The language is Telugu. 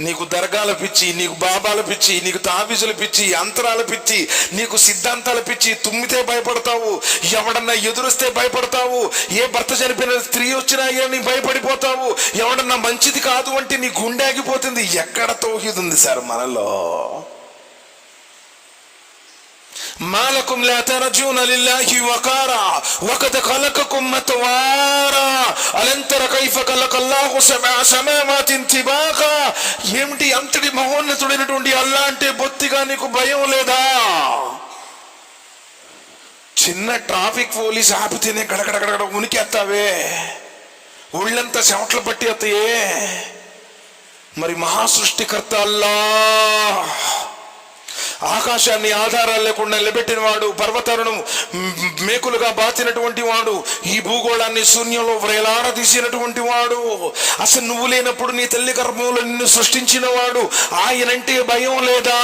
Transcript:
నీకు దర్గాల పిచ్చి నీకు బాబాల పిచ్చి నీకు తాబీజుల పిచ్చి అంతరాల పిచ్చి నీకు సిద్ధాంతాల పిచ్చి తుమ్మితే భయపడతావు ఎవడన్నా ఎదురొస్తే భయపడతావు ఏ భర్త చనిపోయిన స్త్రీ వచ్చినా నీ భయపడిపోతావు ఎవడన్నా మంచిది కాదు అంటే నీ గుండె ఆగిపోతుంది. ఎక్కడ తోహిది ఉంది సార్ మనలో? మాలకుం లా తరజూన లిల్లాహి వకారా వకద ఖలకకుం మతవారా అలంతర కైఫ ఖలకల్లాహు సబఅ సమావాతిన్ తిబాకా ఏమిటి అంతటి మహోన్నతుడైనటువంటి అల్లా అంటే బొత్తిగా నీకు భయం లేదా? చిన్న ట్రాఫిక్ పోలీస్ ఆపితేనే ఉనికి ఉనికేస్తావే ఒళ్ళంతా చెమట్లు పట్టి అవుతాయే మరి మహాసృష్టికర్త అల్లా. ఆకాశాన్ని ఆధారాలు లేకుండా నిలబెట్టిన వాడు పర్వతాలను మేకులుగా బాచినటువంటి వాడు ఈ భూగోళాన్ని శూన్యంలో వ్రేలాడ తీసినటువంటి వాడు. అసలు నువ్వు లేనప్పుడు నీ తల్లి గర్భంలో నిన్ను సృష్టించిన వాడు. ఆయనంటే భయం లేదా?